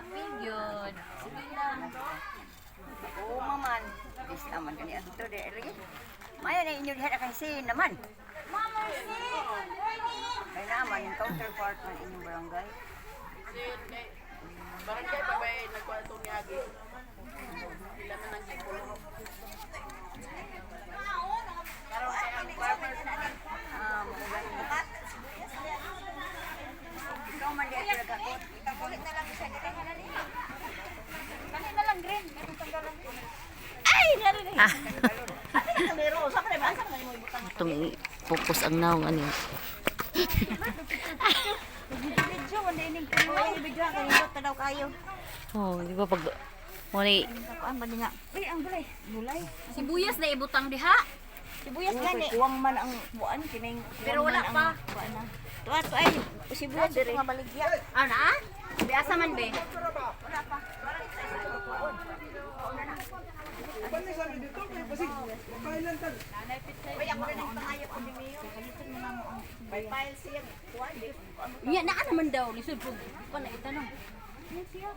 apil yun. Sige lang. Oo, maman. Bis naman kani adto dere. Maya na inyo diha kay sin naman. Mama, sin! Kay naman yung counterpart man inyong barangay. Barangay pa ba eh, nagkwato ni Agi? Sila na nang gipulo. Ah, magulan mo. Ikaw man diha nagakot. Kanina Itong focus ang naong ano. Oh, di ba pag Muni, Kuan man nga. Uy, ang gulay. Gulay. Sibuyas na ibutang diha. Sibuyas gani. Kuwang man ang buan kining. Pero wala pa. Tuwa to ay sibuyas dire. Ano ah? Biasa man be. Uy, ako rin ang pangayo ko ni Mio. May file siya. Kuan di. Nya na naman daw lisod. Ko na itanong. Ano siya?